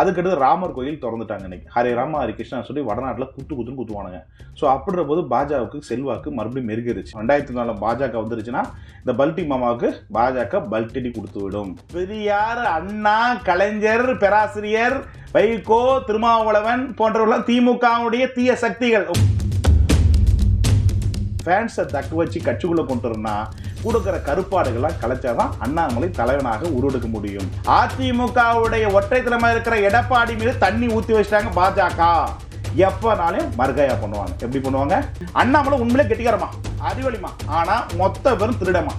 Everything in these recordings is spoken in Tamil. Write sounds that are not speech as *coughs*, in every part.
அதுக்கடுத்து ராமர் கோயில் திறந்துட்டாங்க இன்னைக்கு. ஹரே ராம ஹரி கிருஷ்ணா சொல்லி வடநாட்டில் குத்து குத்துன்னு குத்துவானுங்க. ஸோ அப்படின்ற போது பாஜகவுக்கு செல்வாக்கு மறுபடியும் மெருகிருச்சு ரெண்டாயிரத்தி நாலில் பாஜக வந்துருச்சுன்னா இந்த பல்டி மாமாவுக்கு பாஜக பல்டடி கொடுத்து விடும். பெரியார் அண்ணா கலைஞர் பேராசிரியர் வைகோ திருமாவளவன் போன்றவர்கள் திமுகவுடைய தீய சக்திகள். ஃபேன்ஸை தக்க வச்சு கட்சிக்குள்ளே கொண்டு வரணும்னா கொடுக்குற கருப்பாடுகள்லாம் கலைச்சாதான் அண்ணாமலை தலைவனாக உருவெடுக்க முடியும். அதிமுகவுடைய ஒற்றை தலைமை இருக்கிற எடப்பாடி மீது தண்ணி ஊற்றி வச்சிட்டாங்க பாஜக. எப்பனாலும் மறுகையா பண்ணுவாங்க. எப்படி பண்ணுவாங்க? அண்ணாமலை உண்மையிலே கெட்டிக்காரமா அறிவழிமா ஆனா மொத்த பேரும் திருடமா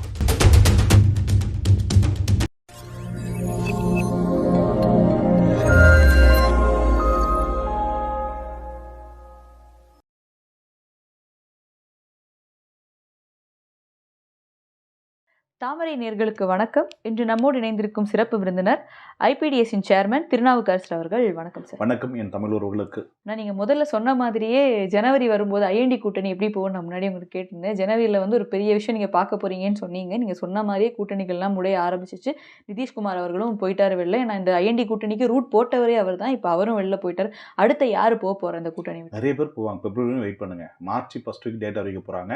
தாமரை நேர்களுக்கு வணக்கம். இன்று நம்மோடு இணைந்திருக்கும் சிறப்பு விருந்தினர் ஐபிடிஎஸ்ஸின் சேர்மன் திருநாவுக்கரசர் அவர்கள். வணக்கம் சார். வணக்கம் என் தமிழ் உறவுகளுக்கு. நான் நீங்கள் முதல்ல சொன்ன மாதிரியே ஜனவரி வரும்போது ஐஎன்டி கூட்டணி எப்படி போகும் நான் முன்னாடி உங்களுக்கு கேட்டிருந்தேன். ஜனவரியில் வந்து ஒரு பெரிய விஷயம் நீங்கள் பார்க்க போறீங்கன்னு சொன்னீங்க. நீங்கள் சொன்ன மாதிரியே கூட்டணிகள்லாம் முடைய ஆரம்பிச்சிச்சு. நிதிஷ்குமார் அவர்களும் போயிட்டாரு வெளில. நான் இந்த ஐஎன்டி கூட்டணிக்கு ரூட் போட்டவரே அவர் தான் இப்போ அவரும் வெளில போயிட்டார். அடுத்த யார் போக போகிற அந்த கூட்டணி? நிறைய பேர் போவாங்க. பிப்ரவரி வெயிட் பண்ணுங்க. மார்ச் ஃபர்ஸ்ட் வீக் டேட் அறிவிக்க போகிறாங்க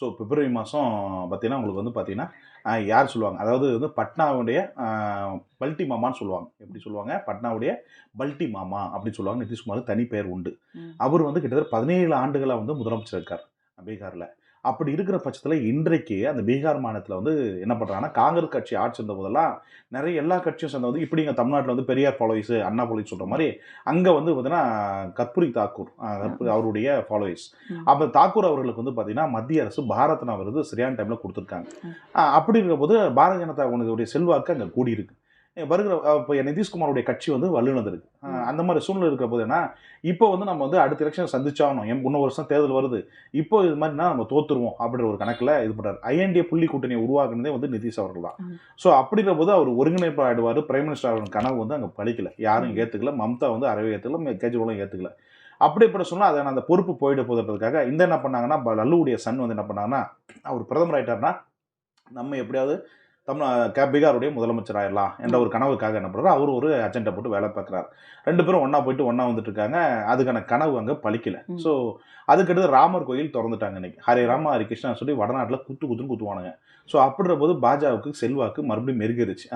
ஸோ பிப்ரவரி மாதம் பார்த்தீங்கன்னா உங்களுக்கு வந்து பார்த்தீங்கன்னா யார் சொல்லுவாங்க? அதாவது வந்து பட்னாவுடைய பல்டி மாமான்னு சொல்லுவாங்க. எப்படி சொல்லுவாங்க? பட்னாவுடைய பல்டி மாமா அப்படின்னு சொல்லுவாங்க. நிதிஷ்குமார் தனி பெயர் உண்டு. அவர் வந்து கிட்டத்தட்ட பதினேழு ஆண்டுகளாக வந்து முதலமைச்சர் இருக்கார் பீகாரில் அப்படி இருக்கிற பட்சத்தில் இன்றைக்கு அந்த பீகார் மாநிலத்தில் வந்து என்ன பண்ணுறாங்கன்னா காங்கிரஸ் கட்சி ஆட்சி இருந்த போதெல்லாம் நிறைய எல்லா கட்சியும் சேர்ந்த வந்து இப்படி இங்கே தமிழ்நாட்டில் வந்து பெரியார் ஃபாலோயிஸ் அண்ணா ஃபாலோயிஸ் சொல்கிற மாதிரி அங்கே வந்து பார்த்தீங்கன்னா கற்பூரி தாக்கூர் அவருடைய ஃபாலோயிஸ். அப்போ தாக்கூர் அவர்களுக்கு வந்து பார்த்தீங்கன்னா மத்திய அரசு பாரத் ரத்னா விருது சரியான டைமில் கொடுத்துருக்காங்க. அப்படி இருக்கும்போது பாரதிய ஜனதா உனதுடைய செல்வாக்கு அங்கே கூடி இருக்கு அஹ் வருகிற இப்போ நிதிஷ்குமாருடைய கட்சி வந்து வல்லுநருக்கு ம். அந்த மாதிரி சூழ்நிலை இருக்கிற போது என்ன இப்போ வந்து நம்ம வந்து அடுத்த எலெக்ஷன் சந்திச்சாகணும். எம் இன்னும் வருஷம் தேர்தல் வருது. இப்போ இது மாதிரினா நம்ம தோத்துருவோம் அப்படின்ற ஒரு கணக்கில் இது பண்ணுறாரு ஐஎன்டிஏ புள்ளி கூட்டணியை உருவாக்குனதே வந்து நிதிஷ் அவர்கள் தான். ஸோ அப்படின்ற போது அவர் ஒருங்கிணைப்பு ஆயிடுவார் பிரைம் மினிஸ்டர் அவர்கள் கனவு வந்து அங்கே பழிக்கல யாரும். ஏற்றுக்கல மம்தா வந்து அறவே ஏற்றுக்கல கேஜ்ரிவாலும் ஏற்றுக்கல அப்படிப்பட்ட சொன்னால் அதை அந்த பொறுப்பு போயிட போதுன்றதுக்காக இந்த என்ன பண்ணாங்கன்னா லல்லுவுடைய சன் வந்து என்ன பண்ணாங்கன்னா அவர் பிரதமர் ஆயிட்டார்னா நம்ம எப்படியாவது தமிழ் பீகாருடைய முதலமைச்சர் ஆயிடலாம் என்ற ஒரு கனவுக்காக என்ன பண்ணுறாரு? அவர் ஒரு அஜெண்டா போட்டு வேலை பார்க்குறாரு. ரெண்டு பேரும் ஒன்றா போயிட்டு ஒன்றா வந்துட்டு இருக்காங்க அதுக்கான கனவு அங்கே பழிக்கல. ஸோ அதுக்கடுத்து ராமர் கோயில் திறந்துட்டாங்க இன்னைக்கு. ஹரே ராம ஹரி கிருஷ்ணா சொல்லி வடநாட்டில் குத்து குத்துன்னு குத்துவானுங்க. ஸோ அப்படின்ற போது பாஜகவுக்கு செல்வாக்கு மறுபடியும் மெருகிருச்சு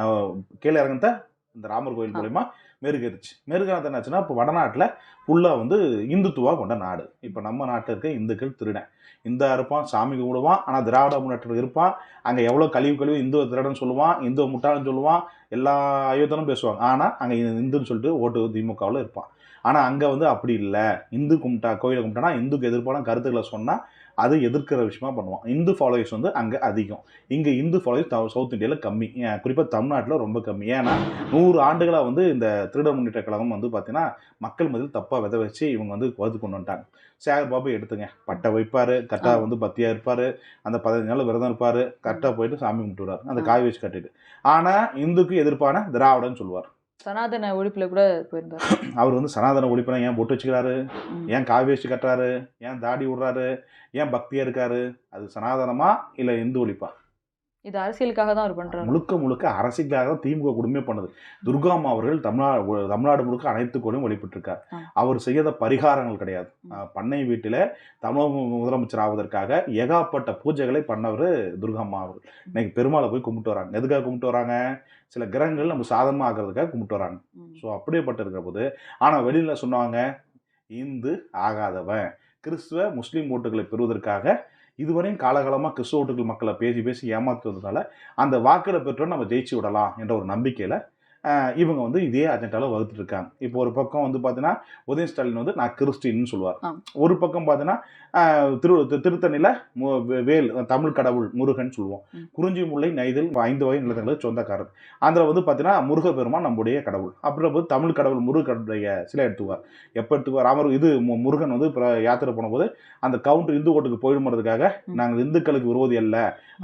கீழே இறங்கத்த இந்த ராமர் கோயில். மூலயமா மெருகேறிச்சு மெருகானது என்னாச்சுன்னா இப்போ வடநாட்டில் ஃபுல்லாக வந்து இந்துத்துவா கொண்ட நாடு. இப்போ நம்ம நாட்டில் இருக்க இந்துக்கள் திருடன். இந்தா இருப்பான் சாமி கும்பிடுவான் ஆனால் திராவிட முன்னேற்றம் இருப்பான். அங்கே எவ்வளோ கழிவு கழிவு இந்துவ திருடன் சொல்லுவான் இந்துவ முட்டாளன்னு சொல்லுவான் எல்லா அயோத்தனும் பேசுவாங்க. ஆனால் அங்கே இந்துன்னு சொல்லிட்டு ஓட்டு திமுகவில் இருப்பான். ஆனால் அங்கே வந்து அப்படி இல்லை. இந்து கும்பிட்டா கோயிலை கும்பிட்டானா இந்துக்கு எதிர்ப்பான கருத்துக்களை சொன்னால் அது எதிர்க்கிற விஷயமா பண்ணுவான். இந்து ஃபாலோயர்ஸ் வந்து அங்கே அதிகம். இங்கே இந்து ஃபாலோயர்ஸ் சவுத் இந்தியாவில் கம்மி. குறிப்பாக தமிழ்நாட்டில் ரொம்ப கம்மி. ஏன்னா நூறு ஆண்டுகளாக வந்து இந்த திருட முன்னேற்ற கழகம் வந்து பார்த்தீங்கன்னா மக்கள் மத்தியில் தப்பாக விதை வச்சு இவங்க வந்து வகுத்து கொண்டு வந்துட்டாங்க. சேகர் பாபு எடுத்துங்க. பட்டை வைப்பார் கரெக்டாக வந்து பத்தியாக இருப்பார் அந்த பதினஞ்சு நாள் விரதம் இருப்பார் கரெக்டாக போயிட்டு சாமி கும்பிட்டுறாரு அந்த காய் வச்சு கட்டிட்டு. ஆனால் இந்துக்கு எதிர்ப்பான திராவிடன்னு சொல்லுவார். சனாதன ஒழிப்புல கூட போயிருந்தார். *coughs* அவர் வந்து சனாதன ஒழிப்பனை ஏன் பொட்டு வச்சுக்கிறாரு. ஏன் காவி வச்சு கட்டுறாரு. ஏன் தாடி விடுறாரு. ஏன் பக்தியாக இருக்காரு. அது சனாதனமா இல்லை இந்து ஒழிப்பா? இது அரசியலுக்காக தான் அவர் பண்றாரு. முழுக்க முழுக்க அரசியலுக்காக தான் திமுக குடும்பமே பண்ணுது. துர்காமா அவர்கள் தமிழ்நாடு தமிழ்நாடு முழுக்க அனைத்து கோடையும் வழிபட்டிருக்கார். ஆ. அவர் செய்யாத பரிகாரங்கள் கிடையாது. பண்ணை வீட்டில் தமிழ் முதலமைச்சர் ஆவதற்காக ஏகாப்பட்ட பூஜைகளை பண்ணவர் துர்காம்மா அவர்கள். இன்னைக்கு பெருமாளை போய் கும்பிட்டு வராங்க. எதுக்காக கும்பிட்டு வராங்க? சில கிரகங்கள் நம்ம சாதமாக ஆகிறதுக்காக கும்பிட்டு வராங்க. ஸோ அப்படியேப்பட்ட இருக்கிற போது ஆனால் வெளியில் சொன்னாங்க இந்து ஆகாதவன் கிறிஸ்துவ முஸ்லீம் ஓட்டுகளை பெறுவதற்காக இதுவரையும் காலகாலமாக கிறிஸ்துவ ஓட்டுகள் மக்களை பேசி பேசி ஏமாத்துறதுனால அந்த வாக்கில் பெற்றோம் நம்ம ஜெயிச்சு விடலாம் என்ற ஒரு நம்பிக்கையில் இவங்க வந்து இதே அஜெண்டாவில் வகுத்துட்டு இருக்காங்க இப்போ ஒரு பக்கம் வந்து பார்த்தீங்கன்னா உதய ஸ்டாலின் வந்து நான் கிறிஸ்டின்னு சொல்லுவார். ஒரு பக்கம் பார்த்தீங்கன்னா திரு திருத்தணியில் வேல் தமிழ் கடவுள் முருகன் சொல்லுவோம். குறிஞ்சி முல்லை நெய்தல் ஐந்து வகை நிலத்தங்களுக்கு சொந்தக்காரர். அதில் வந்து பார்த்தீங்கன்னா முருகப்பெருமான் நம்முடைய கடவுள். அப்படின்ற போது தமிழ் கடவுள் முருகனுடைய சிலை எடுத்துக்குவார். எப்போ எடுத்துக்குவார்? ராமர் இது முருகன் வந்து யாத்திரை போனபோது அந்த கவுண்டர் இந்து கோட்டுக்கு போயிடுமறதுக்காக. நாங்கள் இந்துக்களுக்கு விரோதி அல்ல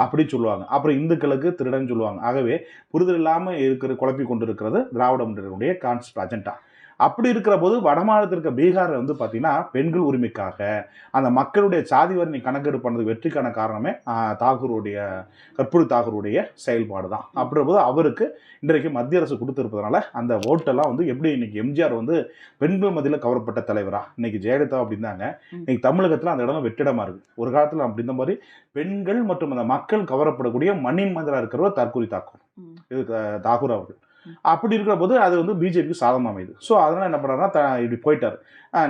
அப்படின்னு சொல்லுவாங்க. அப்புறம் இந்துக்களுக்கு திருடன் சொல்லுவாங்க. ஆகவே புரிதல் இல்லாமல் இருக்கிற குழப்பி கொண்டு இருக்கிறது திராவிட முன்னேற்றனுடைய கான்செப்ட் அஜெண்டா அப்படி இருக்கிற போது வடமாநிலத்தில் இருக்க பீகாரில் வந்து பார்த்தீங்கன்னா பெண்கள் உரிமைக்காக அந்த மக்களுடைய சாதி வரணி கணக்கெடு பண்ணது வெற்றிக்கான காரணமே தாகூருடைய கற்பூரி தாகூருடைய செயல்பாடு தான் அப்படின்ற போது அவருக்கு இன்றைக்கு மத்திய அரசு கொடுத்திருப்பதனால அந்த ஓட்டெல்லாம் வந்து எப்படி இன்னைக்கு எம்ஜிஆர் வந்து பெண்கள் மத்தியில் கவரப்பட்ட தலைவரா இன்னைக்கு ஜெயலலிதா அப்படின்னாங்க. இன்னைக்கு தமிழகத்தில் அந்த இடம் வெற்றிடமா இருக்கு ஒரு காலத்தில் அப்படி இந்த மாதிரி பெண்கள் மற்றும் அந்த மக்கள் கவரப்படக்கூடிய மண்ணின் மந்திரா இருக்கிறவர் தற்கூரி தாக்கூர். இது தாகூர் அவர்கள். அப்படி இருக்கிற போது அது வந்து பிஜேபிக்கு சாதமாக அமையுது. ஸோ அதனால என்ன பண்ணுறாருன்னா த இப்படி போயிட்டார்.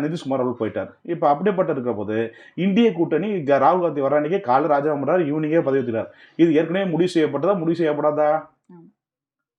நிதிஷ்குமார் அவர்கள் போயிட்டார். இப்போ அப்படிப்பட்ட இருக்கிற போது இந்திய கூட்டணி ராகுல் காந்தி வர அன்னைக்கு காலை ராஜினாமா பண்ணுறாரு ஈவினிங்கே பதவி வைக்கிறார் இது ஏற்கனவே முடிவு செய்யப்பட்டதா முடிவு செய்யப்படாதா?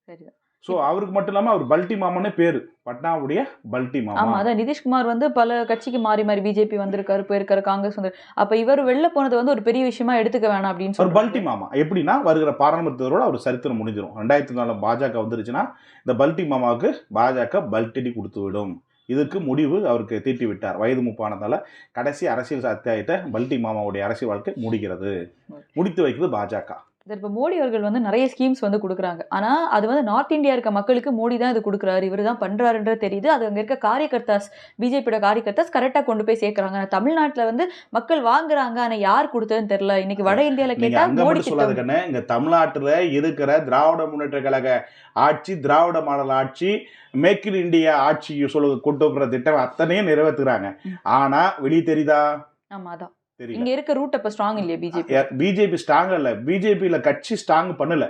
சரிதான். ஸோ அவருக்கு மட்டும் இல்லாமல் அவர் பல்டி மாமானே பேரு. பட்னாவுடைய பல்டி மாமா. அதான் நிதிஷ்குமார் வந்து பல கட்சிக்கு மாறி மாறி பிஜேபி வந்திருக்காரு போயிருக்காரு காங்கிரஸ் வந்து அப்ப இவர் வெளில போனது வந்து ஒரு பெரிய விஷயமா எடுத்துக்க வேணாம் அப்படின்னு அவர் பல்டி மாமா. எப்படின்னா வருகிற பாராளுமன்றத்தோட அவர் சரித்திரம் முடிஞ்சிடும் ரெண்டாயிரத்தி நாலு பாஜக வந்துருச்சுன்னா இந்த பல்டி மாமாவுக்கு பாஜக பல்டடி கொடுத்து விடும். இதுக்கு முடிவு அவருக்கு தீட்டி விட்டார். வயது முப்பானதால கடைசி அரசியல் அத்தியாயத்தை பல்டி மாமாவுடைய அரசியல் வாழ்க்கை முடிகிறது முடித்து வைக்கிறது பாஜக. இப்போ மோடி அவர்கள் வந்து நிறைய ஸ்கீம்ஸ் வந்து கொடுக்குறாங்க. ஆனா அது வந்து நார்த் இந்தியா இருக்க மக்களுக்கு மோடி தான் இது கொடுக்குறாரு இவர் தான் பண்றாருன்றது தெரியுது. அது அங்க இருக்க காரியகர்த்தாஸ் பிஜேபியோட காரியகர்த்தாஸ் கரெக்டா கொண்டு போய் சேர்க்கறாங்க. ஆனா தமிழ்நாட்டுல வந்து மக்கள் வாங்குறாங்க ஆனா யார் கொடுத்ததுன்னு தெரியல. இன்னைக்கு வட இந்தியால நீங்க கேட்டா அங்க மோடி மட்டும் சொல்லாத திட்டம் கண்ணு இங்க தமிழ்நாட்டுல இருக்கிற திராவிட முன்னேற்ற கழக ஆட்சி திராவிட மாடல் ஆட்சி மேக் இன் இந்தியா ஆட்சி சொல்ல கொண்டு வர திட்டம் அத்தனையும் நிறைவேற்றுறாங்க ம். ஆனா வெளியே தெரியுதா? ஆமா அதான். இங்க இருக்க ரூட் அப்ப ஸ்ட்ராங் இல்லையா பிஜேபி பிஜேபி ஸ்ட்ராங் இல்ல பிஜேபியில கட்சி ஸ்ட்ராங் பண்ணல.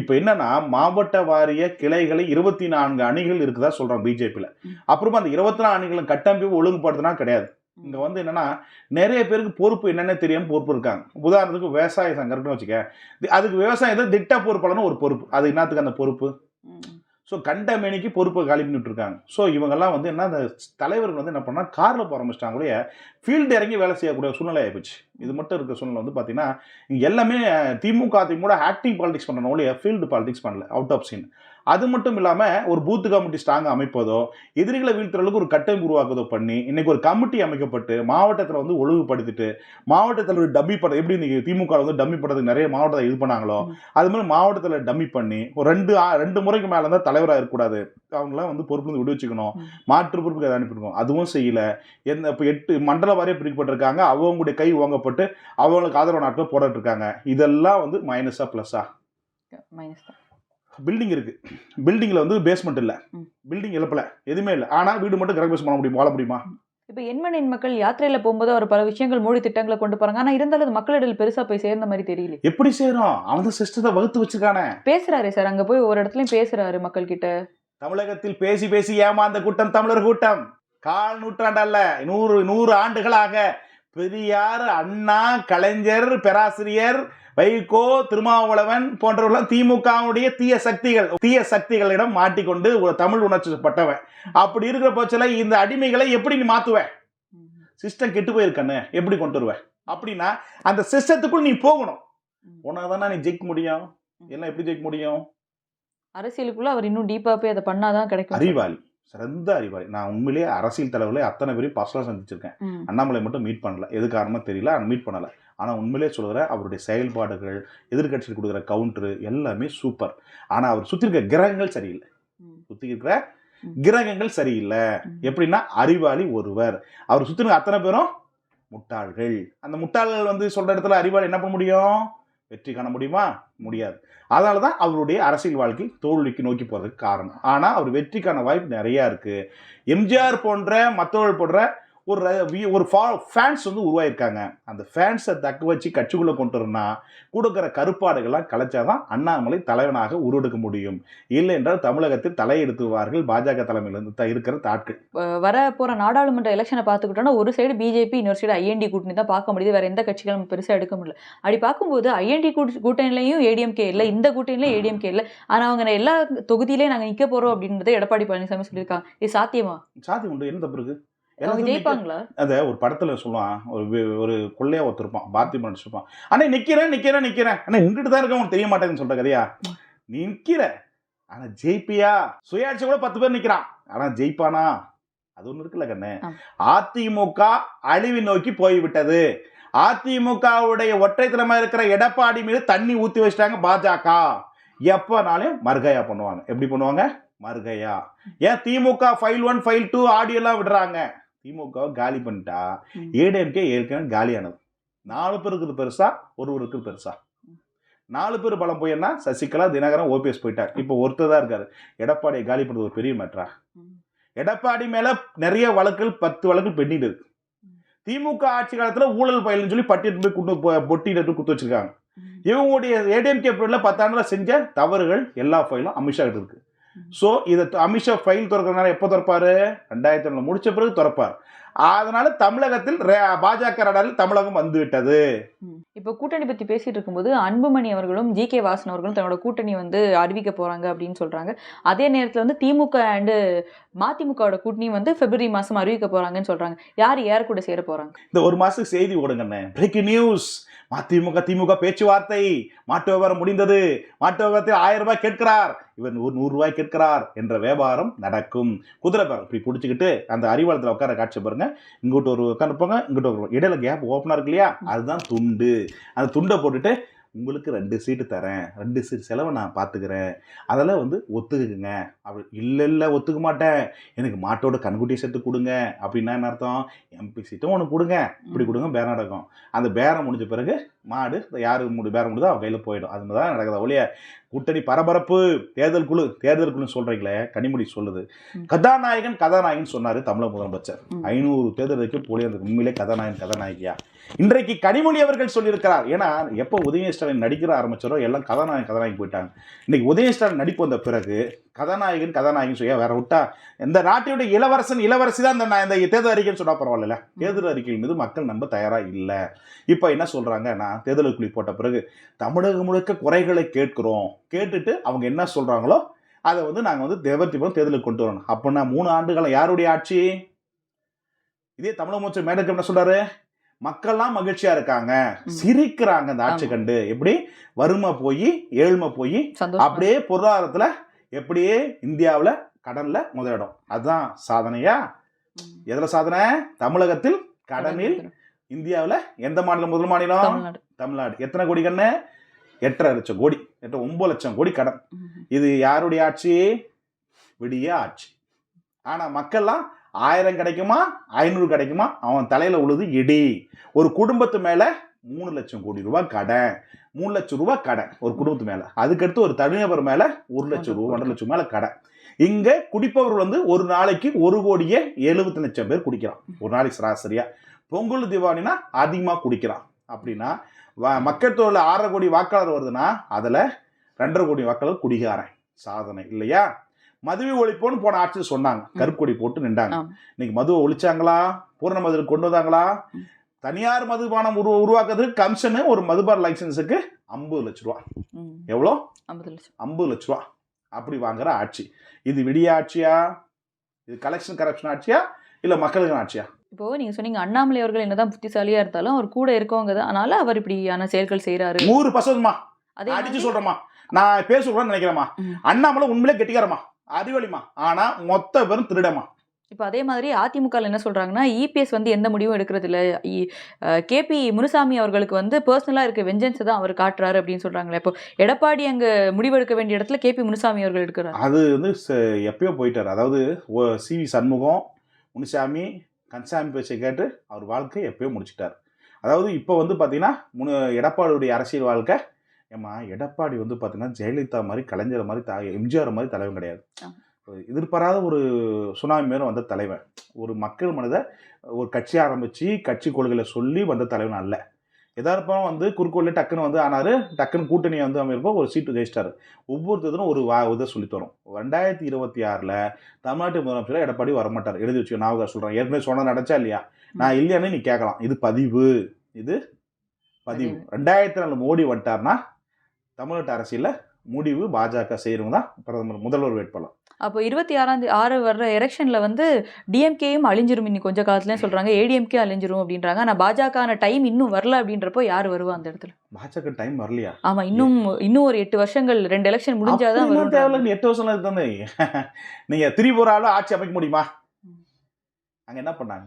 இப்ப என்னன்னா மாவட்ட வாரிய கிளைகளை இருபத்தி நான்கு அணிகள் இருக்குதா சொல்றாங்க பிஜேபியில. அப்புறமா அந்த இருபத்தி நாலு அணிகளும் கட்டமைப்பு ஒழுங்குபடுத்தினா கிடையாது. இங்க வந்து என்னன்னா நிறைய பேருக்கு பொறுப்பு என்னென்ன தெரியாம பொறுப்பு இருக்காங்க. உதாரணத்துக்கு விவசாய சங்கம்னு வச்சுக்க அதுக்கு விவசாயத்தை திட்ட பொறுப்பாளர்னு ஒரு பொறுப்பு. அது என்னத்துக்கு அந்த பொறுப்பு? ஸோ கண்டமேனிக்கு பொறுப்பை காலி பண்ணிட்டு இருக்காங்க ஸோ இவங்கெல்லாம் வந்து என்ன அந்த தலைவர்கள் வந்து என்ன பண்ணால் காரில் போக ஆரம்பிச்சிட்டாங்களே ஃபீல்டு இறங்கி வேலை செய்யக்கூடிய சூழ்நிலை ஆயிப்போச்சு. இது மட்டும் இருக்க சூழ்நிலை வந்து பார்த்தீங்கன்னா எல்லாமே திமுக திமுக ஆக்டிங் பாலிடிக்ஸ் பண்ணணும் ஒழிய ஃபீல்டு பாலிடிக்ஸ் பண்ணல அவுட் ஆஃப் சீன் அது மட்டும் இல்லாமல் ஒரு பூத்து கமிட்டி ஸ்ட்ராங் அமைப்பதோ எதிரிகளை வீழ்த்துற அளவுக்கு ஒரு கட்டமைப்பு உருவாக்குதோ பண்ணி இன்னைக்கு ஒரு கமிட்டி அமைக்கப்பட்டு மாவட்டத்தில் வந்து ஒழுங்குபடுத்திட்டு மாவட்டத்தில் ஒரு டம்மி படம் எப்படி இன்னைக்கு திமுக வந்து டம்மி படத்துக்கு நிறைய மாவட்டத்தை இது பண்ணாங்களோ. அது மாதிரி மாவட்டத்தில் டம்மி பண்ணி ஒரு ரெண்டு ரெண்டு முறைக்கு மேலே இருந்தால் தலைவராக இருக்கக்கூடாது. அவங்களாம் வந்து பொறுப்புலேருந்து விடுவிச்சுக்கணும். ம். மாற்று பொறுப்புக்கு அதை அனுப்பியிருக்கோம் அதுவும் செய்யல. எந்த இப்போ எட்டு மண்டல வாரியாக பிரிக்கப்பட்டிருக்காங்க. அவங்களுடைய கை வாங்கப்பட்டு அவங்களுக்கு ஆதரவு நாட்கள் போட்டுட்டு இருக்காங்க இதெல்லாம் வந்து மைனஸா ப்ளஸ்ஸா மைனஸ் தான். பில்டிங் இருக்கு. பில்டிங்ல வந்து பேஸ்மெண்ட் இல்ல. பில்டிங் எழுப்பல எதுவுமே இல்லை. ஆனா வீடு மட்டும் கிரகபேசம் பண்ண முடியும்? வாழ முடியுமா? இப்போ எண்மண் எண் மக்கள் யாத்திரையில போகும்போது அவர் பல விஷயங்கள் மோடி திட்டங்களை கொண்டு போறாங்க. ஆனா இருந்தாலும் அது மக்களிடையில் பெருசா போய் சேர்ந்த மாதிரி தெரியல எப்படி செய்யறோம் அவன் சிஸ்டத்தை வகுத்து வச்சிருக்கானே. பேசுறாரு சார். அங்க போய் ஒரு இடத்துலயும் பேசுறாரு மக்கள் கிட்ட தமிழகத்தில் பேசி பேசி ஏமாந்த கூட்டம் தமிழர் கூட்டம். கால் நூற்றாண்டல்ல நூறு நூறு ஆண்டுகளாக பெரியார் அண்ணா கலைஞர் பேராசிரியர் வைகோ திருமாவளவன் போன்றவர்கள் திமுகவுடைய தீய சக்திகள் தீய சக்திகளிடம் மாட்டிக்கொண்டு ஒரு தமிழ் உணர்ச்சி பட்டவன் அப்படி இருக்கிற பட்சத்தில் இந்த அடிமைகளை எப்படி நீ மாத்துவ? சிஸ்டம் கெட்டு போயிருக்கண்ணு எப்படி கொண்டு வருவ? அப்படின்னா அந்த சிஸ்டத்துக்குள் நீ போகணும். உனதானே நீ ஜெயிக்க முடியும்? எல்லாம் எப்படி ஜெயிக்க முடியும்? அரசியலுக்குள்ள அவர் இன்னும் டீப்பா போய் அதை பண்ணாதான் கிடைக்கும். அறிவாளி. சிறந்த அறிவாளி. நான் உண்மையிலேயே அரசியல் தலைவர்களே அத்தனை பேரையும் பர்சனலாக சந்திச்சிருக்கேன். அண்ணாமலை மட்டும் மீட் பண்ணல. எது காரணமா தெரியல. ஆனால் மீட் பண்ணல. ஆனால் உண்மையிலேயே சொல்கிறேன் அவருடைய செயல்பாடுகள் எதிர்க்கட்சியில் கொடுக்குற கவுண்டரு எல்லாமே சூப்பர் ஆனால் அவர் சுற்றி இருக்க கிரகங்கள் சரியில்லை. சுற்றி இருக்கிற. கிரகங்கள் சரியில்லை. எப்படின்னா அறிவாளி ஒருவர். அவர் சுற்றி அத்தனை பேரும் முட்டாள்கள். அந்த முட்டாள்கள் வந்து சொல்ற இடத்துல அறிவாளி என்ன பண்ண முடியும்? வெற்றி காண முடியுமா? முடியாது. அதனால தான் அவருடைய அரசியல் வாழ்க்கை தோல்விக்கு நோக்கி போகிறதுக்கு காரணம். ஆனால் அவர் வெற்றிக்கான வாய்ப்பு நிறையா இருக்குது எம்ஜிஆர் போன்ற மற்றவர்கள் போன்ற ஒரு ஒரு ஃபேன்ஸ் வந்து உருவாயிருக்காங்க. அந்த ஃபேன்ஸை தக்க வச்சு கட்சிக்குள்ளே கொண்டு வரணும்னா கொடுக்குற கருப்பாடுகள்லாம் கலைச்சாதான் அண்ணாமலை தலைவனாக உருவெடுக்க முடியும். இல்லை என்றால் தமிழகத்தில் தலையெடுத்துவார்கள் பாஜக தலைமையிலிருந்து த- இருக்கிற தாட்கள். வர போற நாடாளுமன்ற எலெக்ஷனை பார்த்துக்கிட்டோம்னா ஒரு சைடு பிஜேபி இன்னொரு சைடு ஐஎன்டி கூட்டணி தான் பார்க்க முடியுது. வேற எந்த கட்சிகளும் பெருசா எடுக்க முடியல. அப்படி பார்க்கும்போது ஐஎன்டி கூட்டணிலையும் ஏடிஎம்கே இல்லை. இந்த கூட்டணியிலும் ஏடிஎம்கே இல்லை. ஆனா அவங்க எல்லா தொகுதியிலையும் நாங்க நிக்க போறோம் அப்படின்றத எடப்பாடி பழனிசாமி சொல்லியிருக்காங்க. இது சாத்தியமா? சாதி உண்டு. என்ன தப்பு இருக்கு? அதை ஒரு படத்துல சொல்லுவான். ஒரு ஒரு கொள்ளையா ஒருத்தருப்பான் பார்த்திபன் நடிச்சிருப்பான் அண்ணா நிக்கிறேன் நிக்கிறேன் நிக்கிறேன். அண்ணா உங்ககிட்ட தான் இருக்க உனக்கு தெரிய மாட்டேங்குன்னு சொல்ற கதையா? நீ நிக்கிற. ஆனா ஜெயிப்பியா? சுயாட்சி கூட பத்து பேர் நிக்கிறான். ஆனா ஜெயிப்பானா? அது ஒண்ணு இருக்குல்ல கண்ணு. அதிமுக அழிவை நோக்கி போய்விட்டது. அதிமுகவுடைய ஒற்றைத்தனமா இருக்கிற எடப்பாடி மீது தண்ணி ஊத்தி வச்சிட்டாங்க பாஜக. எப்பனாலும் மர்கையா பண்ணுவாங்க. எப்படி பண்ணுவாங்க? மறுகையா. ஏன்? திமுக ஃபைல் ஒன் ஃபைல் டூ ஆடியோலாம் விடுறாங்க. திமுக காலி பண்ணிட்டா. ஏடிஎம்கே ஏற்கனவே காலியானது. நாலு பேர் இருக்குது பெருசா ஒரு இருக்குது பெருசா. நாலு பேர் பலம் போயின்னா சசிகலா தினகரன் ஓபிஎஸ் போயிட்டார். இப்போ ஒருத்தர் தான் இருக்காரு. எடப்பாடியை காலி பண்ணுறது ஒரு பெரிய மேட்ரா. எடப்பாடி மேல நிறைய வழக்குகள் பத்து வழக்குகள் பெண்டிங் இருக்கு. திமுக ஆட்சி காலத்துல ஊழல் பயில்னு சொல்லி பட்டியல் போய் குண்டு பொட்டிட்டு குத்து வச்சிருக்காங்க. இவங்களுடைய ஏடிஎம்கே பீரியட்ல பத்தாண்டுல செஞ்ச தவறுகள் எல்லா ஃபைலும் அமித்ஷா கிட்ட இருக்கு. ஸோ இதை அமித்ஷா ஃபைல் திறக்கிறனால எப்போ திறப்பாரு? ரெண்டாயிரத்தி ஒண்ணுல முடிச்ச பிறகு திறப்பார். அதனால தமிழகத்தில் பாஜக ரடாரில் தமிழகம் வந்து விட்டது ம். இப்போ கூட்டணி பத்தி பேசிட்டு இருக்கும்போது அன்புமணி அவர்களும் ஜி கே வாசன் அவர்களும் தன்னோட கூட்டணி வந்து அறிவிக்க போறாங்க அப்படின்னு சொல்றாங்க. அதே நேரத்துல வந்து திமுக அண்டு மதிமுகவோட கூட்டணி வந்து பிப்ரவரி மாசம் அறிவிக்க போறாங்கன்னு சொல்றாங்க. யார் யார் கூட சேர போறாங்க? இந்த ஒரு மாசத்துக்கு செய்தி ஓடுங்கண்ணே. பிரேக்கிங் நியூஸ் மதிமுக திமுக பேச்சுவார்த்தை. மாட்டு வியாபாரம் முடிந்தது. மாட்டு வியாபாரத்தில் ஆயிரம் ரூபாய் கேட்கிறார். இவர் ஒரு நூறு ரூபாய் கேட்கிறார் என்ற வியாபாரம் நடக்கும். குதிரை பேரம் இப்படி பிடிச்சிக்கிட்டு அந்த அறிவாளத்தில் உட்கார காட்சி பாருங்க. இங்கிட்ட ஒரு உட்காந்துப்பாங்க இங்கிட்ட ஒரு இடையில கேப் ஓப்பனாக இருக்கு இல்லையா? அதுதான் துண்டு. அந்த துண்டை போட்டுட்டு உங்களுக்கு ரெண்டு சீட்டு தரேன் ரெண்டு சீட்டு செலவை நான் பார்த்துக்கிறேன் அதெல்லாம் வந்து ஒத்துக்குங்க. அப்படி இல்லை இல்லை ஒத்துக்க மாட்டேன். எனக்கு மாட்டோட கண்குட்டி சேர்த்து கொடுங்க அப்படின்னா என்ன அர்த்தம்? எம்பி சீட்டும் ஒன்று கொடுங்க. இப்படி கொடுங்க பேரம் நடக்கும். அந்த பேரம் முடிஞ்ச பிறகு மாடு யாரு முடி பேரம் முடிதோ அவன் கையில் போயிடும். அது தான் நடக்குது ஒழிய கூட்டணி பரபரப்பு தேர்தல் குழு தேர்தல் குழு சொல்றீங்களே கனிமொழி சொல்லுது. கதாநாயகன் கதாநாயகன் சொன்னாரு தமிழக முதலமைச்சர். ஐநூறு தேர்தல் வரைக்கும் போலி அந்த உண்மையிலே கதாநாயகன் கதாநாயகியா? இன்றைக்கு கனிமொழி அவர்கள் சொல்லியிருக்கிறார். ஏன்னா எப்போ உதய ஸ்டாலின் நடிக்கிற ஆரம்பிச்சாரோ எல்லாம் கதாநாயகன் கதாநாயகி போயிட்டாங்க. இன்னைக்கு உதய ஸ்டாலின் நடிப்பு வந்த பிறகு கதாநாயகன் கதாநாயகன் சொல்லியா வேற விட்டா இந்த நாட்டினுடைய இளவரசன் இளவரசி தான் இந்த தேர்தல் அறிக்கைன்னு சொன்னா பரவாயில்ல தேர்தல் அறிக்கையின் மீது மக்கள் நம்ப தயாரா இல்லை. இப்போ என்ன சொல்றாங்க நான் தேர்தல் குழி போட்ட பிறகு தமிழகம் முழுக்க குறைகளை கேட்கிறோம். கேட்டுட்டு அவங்க என்ன சொல்றாங்களோ அதை வந்து நாங்கள் வந்து தேவர்த்தி போல தேர்தலுக்கு கொண்டு வரணும். அப்படின்னா மூணு ஆண்டுகாலம் யாருடைய ஆட்சி? இதே தமிழக முதலமைச்சர் மேடக்கு என்ன சொல்றாரு? மக்கள்லாம் மகிழ்ச்சியா இருக்காங்க. சிரிக்கிறாங்க அந்த ஆட்சி. கண்டு. எப்படி வறுமை போய் ஏழ்மை போய் அப்படியே பொருளாதாரத்துல எப்படியே இந்தியாவுல கடன்ல முதலிடம். அதுதான் சாதனையா? எதுல சாதனை? தமிழகத்தில் கடனில் இந்தியாவுல எந்த மாநிலம்? முதல் மாநிலம்? தமிழ்நாடு. எத்தனை கோடி கண்ணு? எட்டரை லட்சம் கோடி. எட்டு ஒன்பது லட்சம் கோடி கடன். இது யாருடைய ஆட்சி? விடிய ஆட்சி. ஆனா மக்கள்லாம் ஆயிரம் கிடைக்குமா? ஐநூறு கிடைக்குமா? அவன் தலையில் உழுது இடி. ஒரு குடும்பத்து மேலே மூணு லட்சம் கோடி ரூபாய் கடன். மூணு லட்சம் ரூபாய் கடன் ஒரு குடும்பத்து மேலே. அதுக்கடுத்து ஒரு தனிநபர் மேலே ஒரு லட்சம் ரூபா ஒன்றரை லட்சம் மேலே கடன். இங்கே குடிப்பவர் வந்து ஒரு நாளைக்கு ஒரு கோடியே எழுபத்தி லட்சம் பேர் குடிக்கிறான். ஒரு நாளைக்கு சராசரியாக பொங்கல் தீபாவளினா அதிகமாக குடிக்கிறான். அப்படின்னா வ- மக்கள் தொகையில் ஆறரை கோடி வாக்காளர் வருதுன்னா அதில் ரெண்டரை கோடி வாக்காளர் குடிகாரன். சாதனை. இல்லையா? மதுவை ஒழிப்போன்னு போன ஆட்சியில் சொன்னாங்க. கருப்பொடி போட்டு நின்றாங்க. இன்னைக்கு மதுவை ஒழிச்சாங்களா? பூரண மதுவை கொண்டு வந்தாங்களா. தனியார் மதுபானம் உருவ உருவாக்குறதுக்கு கமிஷனு ஒரு மதுபார் லைசன்ஸுக்கு ஐம்பது லட்ச ரூபா. எவ்வளோ? ஐம்பது லட்சம் ஐம்பது லட்ச ரூபா. அப்படி வாங்குற ஆட்சி. இது விடிய ஆட்சியா? இது கலெக்ஷன் கரப்ஷன் ஆட்சியா? இல்ல மக்களுக்கு ஆட்சியா? இப்போ நீங்க சொன்னீங்க அண்ணாமலை அவர்கள் என்னதான் புத்திசாலியா இருந்தாலும் அவர் கூட இருக்கவங்க தான். அதனால அவர் இப்படியான செயல்கள் செய்யறாரு நூறு பர்சன்ட்மா அதே அடிச்சு சொல்றேம்மா. நான் பேசக்கூடாதுன்னு நினைக்கிறேம்மா. ம். அண்ணாமலை உண்மையிலே கெட்டிக்காரமா அறிவழிமா ஆனா மொத்த பேரும் திருடமா? இப்போ அதே மாதிரி அதிமுக என்ன சொல்றாங்கன்னா இபிஎஸ் வந்து எந்த முடிவும் எடுக்கிறது இல்ல கேபி முனுசாமி அவர்களுக்கு வந்து பர்சனலா இருக்க வெஞ்சன்ஸ் தான் அவர் காட்டுறாரு அப்படின்னு சொல்றாங்களே. இப்போ எடப்பாடி அங்க முடிவெடுக்க வேண்டிய இடத்துல கேபி முனுசாமி அவர்கள் எடுக்கிறார் அது வந்து எப்பயோ போயிட்டார். அதாவது சி வி சண்முகம் முனுசாமி கன்சாமி பேச்சை கேட்டு அவர் வாழ்க்கை எப்பயோ முடிச்சிட்டார். அதாவது இப்போ வந்து பார்த்தீங்கன்னா முனு எடப்பாடியுடைய அரசியல் வாழ்க்கை ஏம்மா எடப்பாடி வந்து பார்த்தீங்கன்னா ஜெயலலிதா மாதிரி கலைஞர் மாதிரி த எம்ஜிஆர் மாதிரி தலைவன் கிடையாது. எதிர்பாராத ஒரு சுனாமி மேலும் வந்த தலைவன். ஒரு மக்கள் மனதை ஒரு கட்சி ஆரம்பித்து கட்சி கொள்கைகளை சொல்லி வந்த தலைவன் அல்ல. எதார்ப்பம் வந்து குறுக்கோளில் டக்குன்னு வந்து ஆனார் டக்குன்னு கூட்டணியை வந்து அமைப்போ ஒரு சீட்டு ஜெயிச்சிட்டாரு. ஒவ்வொருத்தரும் ஒரு வா இதை சொல்லி தரும். ரெண்டாயிரத்தி இருபத்தி ஆறில் தமிழ்நாட்டு முதலமைச்சர் எடப்பாடி வரமாட்டார். எழுதி வச்சு நான் சொல்கிறேன் ஏற்கனவே சொன்ன நடச்சா இல்லையா? நான் இல்லையானு நீ கேட்கலாம். இது பதிவு. இது பதிவு. பதிவு. ரெண்டாயிரத்தி நாலு மோடி வந்துட்டார்னா தமிழ்நாட்டு அரசியலில் முடிவு பாஜக செய்கிறவங்க தான் பிரதமர் முதல்வர் வேட்பாளர். அப்போ இருபத்தி ஆறாம் ஆறு வர்ற எலெக்ஷன்ல வந்து டிஎம்கேயும் அழிஞ்சிரும் இன்னி கொஞ்ச காலத்துல சொல்றாங்க. ஏடிஎம்கே அழிஞ்சிரும் அப்படின்றாங்க. ஆனா பாஜக டைம் இன்னும் வரல அப்படின்றப்போ யார் வருவா அந்த இடத்துல? பாஜக டைம் வரலையா? ஆமா இன்னும் இன்னும் ஒரு எட்டு வருஷங்கள் ரெண்டு எலெக்ஷன் முடிஞ்சாதான் வரும் தேவையில்ல எட்டு வருஷம் இருந்தானே *laughs* நீங்க திரிபுரால ஆட்சி அமைக்க முடியுமா. அங்க என்ன பண்ணாங்க?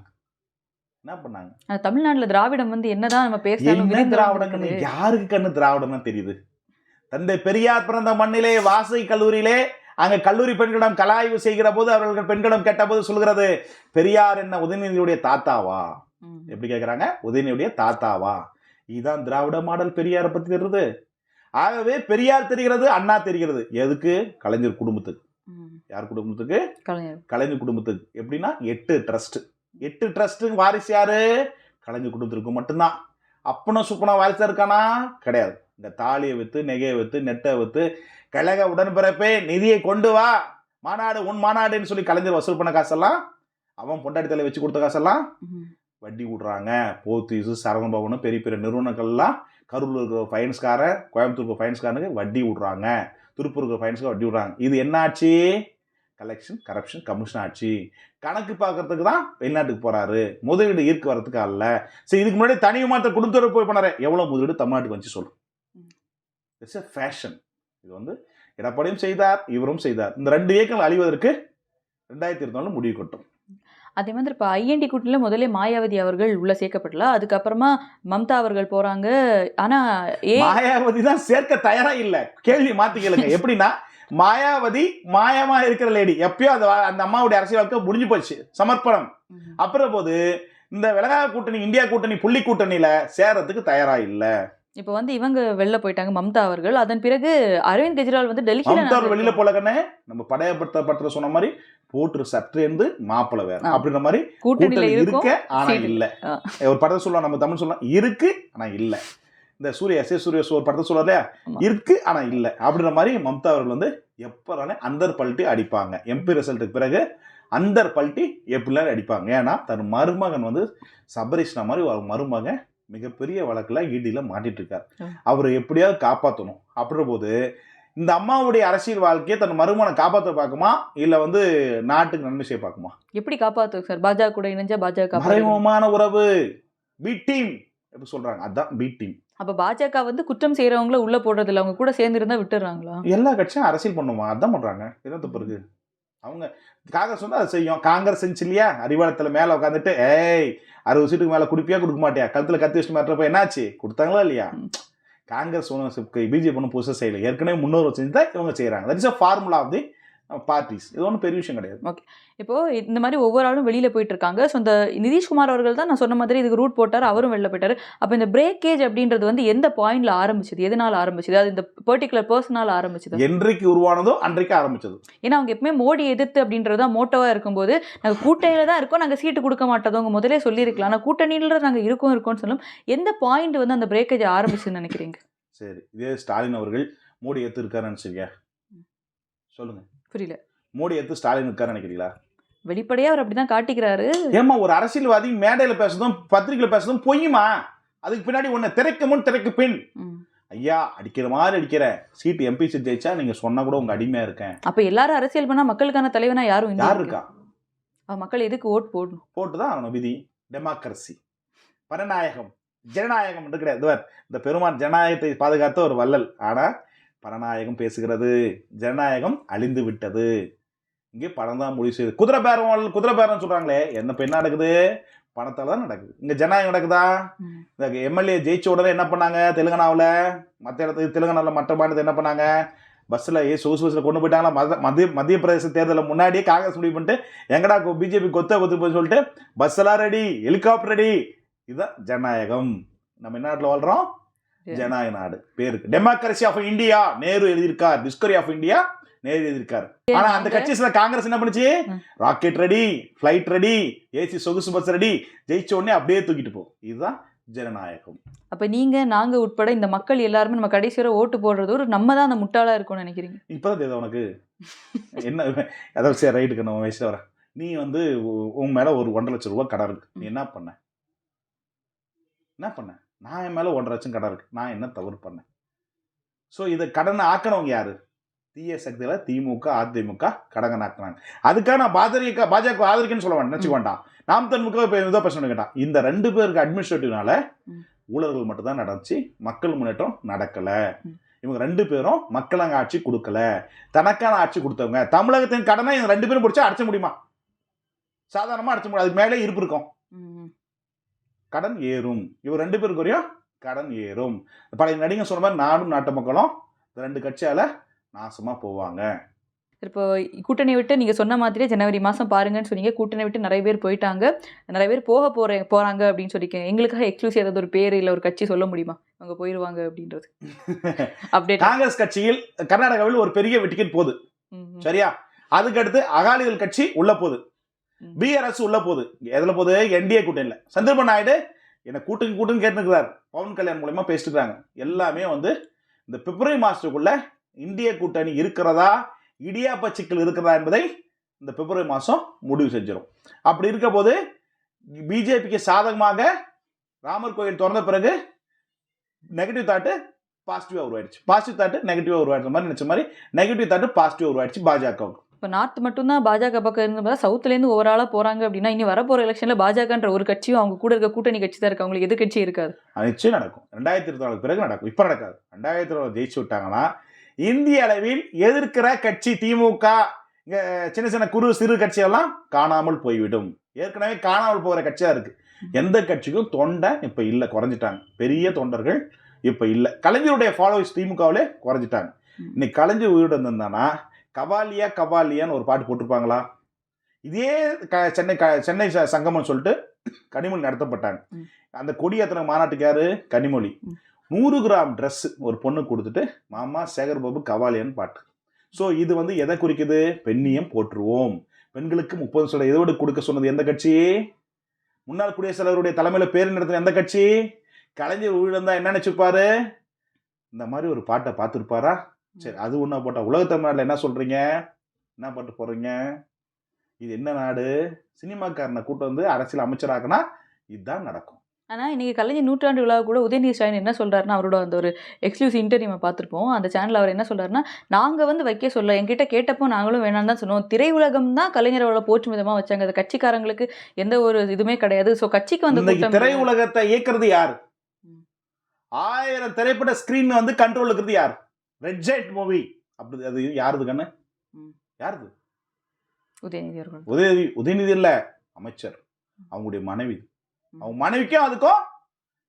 என்ன பண்ணாங்க? தமிழ்நாட்டுல திராவிடம் வந்து என்னதான் நம்ம திராவிடங்கன்னு வந்திருக்குது. யாருக்கு கண்ணு திராவிடம் தெரியுது? தந்தை பெரியார் பிறந்த மண்ணிலே வாசை கல்லூரியிலே அங்க கல்லூரி பெண்களிடம் கலாய்வு செய்கிற போது அவர்கள் பெண்களிடம் கேட்டபோது சொல்கிறது பெரியார் என்ன உதயநிதியுடைய தாத்தாவா. எப்படி கேக்குறாங்க உதயநிதியுடைய தாத்தாவா. இதுதான் திராவிட மாடல் பெரியாரை பத்தி தெரியுது. ஆகவே பெரியார் தெரிகிறது அண்ணா தெரிகிறது. எதுக்கு? கலைஞர் குடும்பத்துக்கு. யார் குடும்பத்துக்கு? கலைஞர். குடும்பத்துக்கு. எப்படின்னா எட்டு ட்ரஸ்ட். எட்டு ட்ரஸ்ட் வாரிசு யாரு? கலைஞர் குடும்பத்திற்கு மட்டும்தான். அப்பனா சுப்பனா வாரிசா இருக்கானா? கிடையாது. இந்த தாலியை வித்து நெகையை வித்து நெட்டை வித்து கழக உடன்பிறப்பே நிதியை கொண்டு வா. மாநாடு உன் மாநாடுன்னு சொல்லி கலைஞர் வசூல் பண்ண காசெல்லாம் அவன் பொண்டாட்டி தலை வச்சு கொடுத்த காசெல்லாம். வட்டி விடுறாங்க. போத்தீஸு சரவண பவனு பெரிய பெரிய நிறுவனங்கள்லாம் கரூரில் இருக்கிற ஃபைனான்ஸ்காரன் கோயம்புத்தூர் ஃபைனான்ஸ்காரனுக்கு வட்டி விடுறாங்க. திருப்பூர் இருக்கிற ஃபைனான்ஸ்க்கு வட்டி விடுறாங்க. இது என்ன ஆட்சி? கலெக்ஷன் கரப்ஷன் கமிஷன் ஆட்சி. கணக்கு பார்க்கறதுக்கு தான் வெளிநாட்டுக்கு போறாரு. முதலீடு ஈர்க்க வரதுக்கு அல்ல. சரி இதுக்கு முன்னாடி தனி விமானத்தை குடும்பத்தோட போய் பண்ணாரு. எவ்வளவு முதலீடு தமிழ்நாட்டுக்கு வந்து சொல்லு. இட்ஸ் எ ஃபேஷன் இது வந்து எடப்பாடியும் செய்தார் இவரும் செய்தார். இந்த ரெண்டு இயக்கங்கள் அழிவதற்கு ரெண்டாயிரத்தி இருபத்தி முடிவு கட்டும். அதே மாதிரி இப்போ ஐஎன்டி கூட்டணியில் முதல்ல மாயாவதி அவர்கள் உள்ள சேர்க்கப்படல. அதுக்கப்புறமா மம்தா அவர்கள் போறாங்க. ஆனா ஏ மாயாவதி தான் சேர்க்க தயாரா இல்ல. கேள்வி மாத்தி கேளுங்க. எப்படின்னா மாயாவதி மாயமா இருக்கிற லேடி எப்பயோ அந்த அந்த அம்மாவுடைய அரசியல் வாழ்க்கை முடிஞ்சு போச்சு. சமர்ப்பணம். அப்புறம் போது இந்த விலகா கூட்டணி இந்தியா கூட்டணி புள்ளி கூட்டணியில சேர்றதுக்கு தயாரா இல்ல. இப்போ வந்து இவங்க வெளில போயிட்டாங்க மம்தா அவர்கள். அதன் பிறகு அரவிந்த் கெஜ்ரிவால் வந்து டெல்லியில மம்தா நாங்க வெளியில போல கண்ணே நம்ம படையப்படுத்த பற்ற சொன்ன மாதிரி போட்டு சற்றேந்து மாப்பிள வேற. அப்படின்ற மாதிரி கூட்டணியில இருக்க ஆனா. இல்ல. ஒரு படத்தை சொல்லலாம் நம்ம தமிழ் சொல்லலாம். இருக்கு ஆனா இல்ல. இந்த சூர்யா எஸ் சூர்யா ஒரு படத்தை சொல்றாரு இல்லையா. இருக்கு ஆனா இல்ல. அப்படின்ற மாதிரி மம்தா அவர்கள் வந்து எப்பறானே அந்தர் பல்ட்டி அடிப்பாங்க. எம்பி ரிசல்ட்டுக்கு பிறகு அந்தர் பல்ட்டி எப்படிலாம் அடிப்பாங்க. ஏன்னா தன் மருமகன் வந்து சபரிஷ்ணா மாதிரி ஒரு மருமகன் மிகப்பெரிய வழக்குல ஈடியில மாட்டிட்டு இருக்கார். அவரை எப்படியாவது காப்பாற்றணும் அப்படின்ற போது இந்த அம்மாவுடைய அரசியல் வாழ்க்கையை தன் மருமகனை காப்பாற்ற பார்க்குமா? இல்ல வந்து நாட்டுக்கு நன்மை செய்ய பார்க்குமா? எப்படி காப்பாத்தும் சார்? பாஜக கூட இணைஞ்சா பாஜக. மறைமுகமான உறவு. பி டீம் எப்படி சொல்றாங்க. அதான் பி டீம் அப்ப பாஜக வந்து குற்றம் செய்யறவங்கள உள்ள போடுறது இல்ல அவங்க கூட சேர்ந்து இருந்தா விட்டுறாங்களா? எல்லா கட்சியும் அரசியல் பண்ணுமா? அதான் பண்றாங்க. என்ன தப்பு இருக்கு அவங்க காங்கிரஸ் வந்து அதை செய்யும். காங்கிரஸ் செஞ்சு இல்லையா அறிவாளத்துல மேல உட்காந்துட்டு ஏய் அறுபது சீட்டுக்கு மேல குடிப்பியா? கொடுக்க மாட்டியா? கழுத்துல கத்தி வச்சுட்டு மாட்டப்ப என்னாச்சு? கொடுத்தாங்களா இல்லையா. காங்கிரஸ் ஒன்றும் பிஜேபி ஒன்றும் புதுசாக செய்யல. ஏற்கனவே முன்னோர் செஞ்சு தான் இவங்க செய்யறாங்க that is a formula of the parties இது ஒன்றும் பெரிய விஷயம் கிடையாது. இப்போ இந்த மாதிரி ஒவ்வொரு ஆளும் வெளியில போயிட்டு இருக்காங்க. ஸோ இந்த நிதிஷ்குமார் அவர்கள் தான் நான் சொன்ன மாதிரி இதுக்கு ரூட் போட்டார் அவரும் வெளில போயிட்டாரு. அப்போ இந்த பிரேக்கேஜ் அப்படின்றது வந்து எந்த பாயிண்ட்ல ஆரம்பிச்சது? எதனால ஆரம்பிச்சது? அது இந்த பர்டிகுலர் பர்சனால ஆரம்பிச்சது? என்றைக்கு உருவானதோ அன்றைக்கு ஆரம்பிச்சது. ஏன்னா அவங்க எப்பவுமே மோடி எதிர்த்து அப்படின்றது தான் மோட்டோவா இருக்கும்போது நாங்கள் கூட்டணியில தான் இருக்கோம் நாங்கள் சீட்டு கொடுக்க மாட்டோம். முதலே சொல்லியிருக்கலாம். ஆனால் கூட்டணியில நாங்கள் இருக்கோம் இருக்கோம்னு சொல்லும். எந்த பாயிண்ட் வந்து அந்த பிரேக்கேஜ் ஆரம்பிச்சுன்னு நினைக்கிறீங்க? சரி. இதே ஸ்டாலின் அவர்கள் மோடி இருக்காருன்னு சரியா சொல்லுங்க. புரியல. மோடி ஏத்து ஸ்டாலின் இருக்காருன்னு நினைக்கிறீங்களா? வெளிப்படையா அவர் அப்படிதான் காட்டிக்கிறாரு. ஏமா ஒரு அரசியல்வாதி மேடையில பேசுறதும் பத்திரிகையில பேசுறதும் பொய்யுமா? அதுக்கு பின்னாடி ஒண்ணு திரைக்கு முன் திரைக்கு பின். ஐயா அடிக்கிற மாதிரி அடிக்கிற. சீட்டு எம்பி சீட் ஜெயிச்சா நீங்க சொன்னா கூட உங்க அடிமையா இருக்கேன். அப்ப எல்லாரும் அரசியல் பண்ணா மக்களுக்கான தலைவனா யாரும் யார் இருக்கா. மக்கள் எதுக்கு ஓட் போடணும்? போட்டுதான் அவன விதி. டெமோக்ரஸி பரநாயகம். ஜனநாயகம் இதோ இந்த பெருமான் ஜனநாயகத்தை பாதுகாத்த ஒரு வள்ளல். ஆனா பரநாயகம் பேசுகிறது. ஜனநாயகம் அழிந்து விட்டது. இங்கே பணம் தான் முடிவு செய்யுது குதிரை பேரம் குதிரை பேரம் சொல்றாங்களே என்ன இப்ப என்ன நடக்குது? பணத்தால தான் நடக்குது. இங்க ஜனநாயகம் நடக்குதா. இந்த எம்எல்ஏ ஜெயிச்ச உடனே என்ன பண்ணாங்க? தெலுங்கானாவில்? மற்ற இடத்துக்கு தெலுங்கானாவில் மற்ற மாநிலத்தை என்ன பண்ணாங்க? பஸ்ஸில் ஏ சொகுசு பஸ்ஸில் கொண்டு போயிட்டாங்களா? மத மத்திய மத்திய பிரதேச தேர்தலில் முன்னாடியே காங்கிரஸ் முடிவு பண்ணிட்டு எங்கடா பிஜேபி கொத்த கொத்து போய் சொல்லிட்டு பஸ் எல்லாம் ரெடி ஹெலிகாப்டர் ரெடி இதுதான் ஜனநாயகம். நம்ம என்ன நாட்டில் வாழ்றோம்? ஜனநாயக நாடு. பேருக்கு. டெமோக்ரஸி ஆஃப் இந்தியா நேரு எழுதியிருக்கார். டிஸ்கவரி ஆஃப் இந்தியா நேரு எழுதியிருக்காரு. ஆனா அந்த கட்சி காங்கிரஸ் என்ன பண்ணுச்சு. Rocket ready flight ready AC சொகுசு பஸ் ரெடி ஜெயிச்ச உடனே அப்படியே தூக்கிட்டு போ. இதுதான் ஜனநாயகம். அப்ப நீங்க நாங்க உட்பட இந்த மக்கள் எல்லாருமே நம்ம கடைசி வரை ஓட்டு போடுறது ஒரு நம்ம தான் அந்த முட்டாளா இருக்கும்னு நினைக்கிறீங்க? இப்பதான் தெரியுது உனக்கு? என்ன அதாவது சரி ரைட்டுக்கு நம்ம வயசுல வரேன் நீ வந்து உன் மேல ஒரு ஒன்றரை லட்சம் ரூபாய் கடன் இருக்கு. நீ என்ன பண்ண? என்ன பண்ண? நான் என் மேல ஒன்றரை லட்சம் கடன் இருக்கு. நான் என்ன தவறு பண்ணேன்? ஸோ இதை கடனை ஆக்கினவங்க யாரு? தீய சக்தியில திமுக அதிமுக கடனை ஆக்குனாங்க. அதுக்காக நான் பாஜக பாஜக ஆதரிக்கன்னு சொல்ல வேண்டாம். நினைச்சுக்க வேண்டாம். நாம் தன்முக இதாக பிரச்சனை கேட்டான் இந்த ரெண்டு பேருக்கு அட்மினிஸ்ட்ரேட்டிவ்னால. ஊழல்கள் மட்டும் தான் நடந்துச்சு. மக்கள் முன்னேற்றம் நடக்கல. இவங்க ரெண்டு பேரும் மக்களாங்க ஆட்சி கொடுக்கல. தனக்கான ஆட்சி கொடுத்தவங்க. தமிழகத்தின் கடனை இவங்க ரெண்டு பேரும் பிடிச்சா அடைச்ச முடியுமா? சாதாரணமா அடைச்ச முடியும் அதுக்கு மேலே இருப்பு இருக்கும். கடன் ஏறும். இவர் ரெண்டு பேருக்கு வரையும் கடன் ஏறும். பழைய நடிகர் சொன்ன மாதிரி நாடும் நாட்டு மக்களும் ரெண்டு கட்சியால நாசமா போவாங்க. இப்போ கூட்டணி விட்டு நீங்க சொன்ன மாதிரியே ஜனவரி மாசம் பாருங்கன்னு சொன்னீங்க. கூட்டணி விட்டு நிறைய பேர் போயிட்டாங்க. நிறைய பேர் போக போற போறாங்க அப்படின்னு சொல்லிருக்கீங்க எங்களுக்காக எக்ஸ்க்ளூசிவ் ஏதாவது ஒரு பேர் இல்ல ஒரு கட்சி சொல்ல முடியுமா? அவங்க போயிருவாங்க அப்படின்றது. *laughs* அப்டேட் காங்கிரஸ் கட்சியில் கர்நாடகாவில் ஒரு பெரிய டிக்கெட் போகுது. சரியா? அதுக்கடுத்து அகாலிதள் கட்சி உள்ள போகுது. பிஆர்எஸ் உள்ள போகுது. எதுல போகுது? என்டிஏ கூட்டணியில் சந்திரபாபு நாயுடு என்னை கூட்டுக்கு கூட்டுன்னு கேட்டுருக்கிறார் பவன் கல்யாண் மூலயமா பேசிட்டுருக்காங்க. எல்லாமே வந்து இந்த பிப்ரவரி மாதத்துக்குள்ளே இந்திய கூட்டணி இருக்கிறதா? இடியாப்ப சிக்கல் இருக்கிறதா என்பதை இந்த பிப்ரவரி மாதம் முடிவு செஞ்சிடும் அப்படி இருக்க போது பிஜேபிக்கு சாதகமாக ராமர் கோயில் திறந்த பிறகு நெகட்டிவ் தாட்டு பாசிட்டிவாக உருவாயிடுச்சு. பாசிட்டிவ் தாட்டு நெகட்டிவாக உருவாயிடுற மாதிரி நினைச்ச மாதிரி நெகட்டிவ் தாட்டு பாசிட்டிவ் உருவாயிடுச்சு பாஜகவுக்கு. இப்போ நார்த் மட்டும்தான் பாஜக பக்கம் இருந்து சவுத்துலேருந்து ஓவராலாக போறாங்க அப்படின்னா இனி வரப்போற எலெக்ஷன்ல பாஜகன்ற ஒரு கட்சியும் அவங்க கூட இருக்க கூட்டணி கட்சி தான் இருக்கு? அவங்களுக்கு எது கட்சி இருக்காது. நிச்சயம் நடக்கும். ரெண்டாயிரத்தி இருபத்தி பிறகு நடக்கும். இப்போ நடக்காது. ரெண்டாயிரத்தி இருபது ஜெயிச்சு விட்டாங்கன்னா இந்திய அளவில் எதிர்க்கிற கட்சி திமுக இங்க சின்ன சின்ன குறு சிறு கட்சியெல்லாம் காணாமல் போய்விடும். ஏற்கனவே காணாமல் போகிற கட்சியா இருக்கு. எந்த கட்சிக்கும் தொண்டை இப்ப இல்ல குறைஞ்சிட்டாங்க. பெரிய தொண்டர்கள் இப்ப இல்ல. கலைஞருடைய ஃபாலோவர்ஸ் திமுகவிலே குறைஞ்சிட்டாங்க. இன்னைக்கு கலைஞர் உயிரோடு இருந்திருந்தானா கபாலியா கபாலியான்னு ஒரு பாட்டு போட்டிருப்பாங்களா? இதே க சென்னை க சென்னை ச- சங்கமம்னு சொல்லிட்டு கனிமொழி நடத்தப்பட்டாங்க. அந்த கொடியேத்தன மாநாட்டுக்கு யாரு? கனிமொழி. நூறு கிராம் Dress ஒரு பொண்ணு கொடுத்துட்டு மாமா சேகர் பாபு கவாலியான்னு பாட்டு. ஸோ இது வந்து எதை குறிக்குது? பெண்ணியம் போற்றுவோம். பெண்களுக்கு முப்பது சொல்ல எதோடு கொடுக்க சொன்னது எந்த கட்சி? முன்னாள் குடியரசுத் தலைவருடைய தலைமையில பேர் நடத்தின எந்த கட்சி? கலைஞர் உயிரிழந்தா என்ன நினைச்சிருப்பாரு? இந்த மாதிரி ஒரு பாட்டை பார்த்துருப்பாரா? சரி அது ஒன்றா போட்டா உலக தமிழ்நாட்டில் என்ன சொல்றீங்க? என்ன பாட்டு போடுறீங்க இது என்ன நாடு? சினிமாக்காரனை கூட்டு வந்து அரசியல் அமைச்சராக்குனா இதுதான் நடக்கும். ஆனா இன்னைக்கு கலைஞர் நூற்றாண்டு விழா கூட உதயநிதி ஸ்டாலின் என்ன சொல்றாருன்னா அவரோட அந்த ஒரு எக்ஸ்க்ளூசிவ் இன்டர்வியூ பார்த்திருப்போம். அந்த சேனல் அவர் என்ன சொல்றாருன்னா நாங்க வந்து வைக்க சொல்ல என்கிட்ட கேட்டப்போ நாங்களும் வேணாம்னு தான் சொன்னோம். திரையுலகம் தான் கலைஞர் அவளை போற்றும் விதமா வச்சாங்க. அது கட்சிக்காரங்களுக்கு எந்த ஒரு இதுவுமே கிடையாது. ஸோ கட்சிக்கு வந்து கூட்டம். திரையுலகத்தை இயக்குறது யார். ஆயிரம் திரைப்பட ஸ்கிரீன் வந்து கண்ட்ரோல் இருக்கிறது யார்? ரெட் ஜெட் மூவி அப்படி அது யாருது கண்ணு. யாருது? உதயநிதி அவர்கள். உதயநிதி உதயநிதி இல்ல அமைச்சர். அவங்களுடைய மனைவி. அவங்க மனைவிக்கும் அதுக்கும்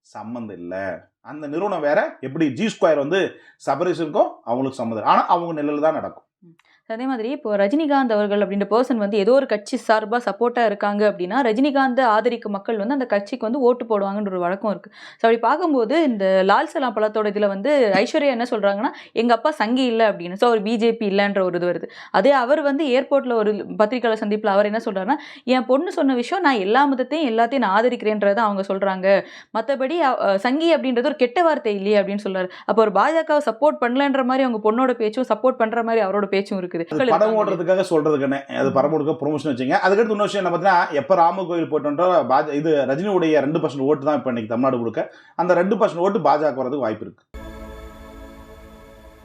சம்மந்தம் இல்ல. அந்த நிறுவனம் வேற எப்படி ஜி ஸ்கொயர் வந்து சபரீஷனுக்கும் அவங்களுக்கு சம்மந்தம் இல்ல. ஆனா அவங்க நிழல் தான் நடக்கும். அதே மாதிரி இப்போ ரஜினிகாந்த் அவர்கள் அப்படின்ற பர்சன் வந்து ஏதோ ஒரு கட்சி சார்பாக சப்போர்ட்டாக இருக்காங்க அப்படின்னா ரஜினிகாந்த் ஆதரிக்கும் மக்கள் வந்து அந்த கட்சிக்கு வந்து ஓட்டு போடுவாங்கன்ற ஒரு வழக்கம் இருக்கு. ஸோ அப்படி பார்க்கும்போது இந்த லால் சலாம் பழத்தோட இதில் வந்து ஐஸ்வர்யா என்ன சொல்கிறாங்கன்னா எங்கள் அப்பா சங்கி இல்லை அப்படின்னு. ஸோ அவர் பிஜேபி இல்லைன்ற ஒரு இது வருது. அதே அவர் வந்து ஏர்போர்ட்டில் ஒரு பத்திரிகையாளர் சந்திப்பில் அவர் என்ன சொல்கிறாருன்னா என் பொண்ணு சொன்ன விஷயம் நான் எல்லா மதத்தையும் எல்லாத்தையும் நான் ஆதரிக்கிறேன்றதை அவங்க சொல்கிறாங்க மற்றபடி சங்கி அப்படின்றது ஒரு கெட்ட வார்த்தை இல்லையே அப்படின்னு சொல்கிறார் அப்போ ஒரு பாஜகவை சப்போர்ட் பண்ணலன்ற மாதிரி அவங்க பொண்ணோட பேச்சும் சப்போர்ட் பண்ணுற மாதிரி அவரோட பேச்சும் இருக்குது அது படம் ஓடுறதுக்காக சொல்றதுக்குன்னு அது படம் ஓடுக்க ப்ரொமோஷன் வச்சுங்க. அதுக்கடுத்து இன்னொரு விஷயம் என்ன பார்த்தீங்கன்னா எப்போ ராம கோயில் போட்டோன்ற பாஜ இது ரஜினியுடைய ரெண்டு பர்சன்ட் ஓட்டு தான் இப்போ இன்னைக்கு தமிழ்நாடு கொடுக்க அந்த ரெண்டு பர்சன்ட் ஓட்டு பாஜக வரதுக்கு வாய்ப்பு இருக்கு.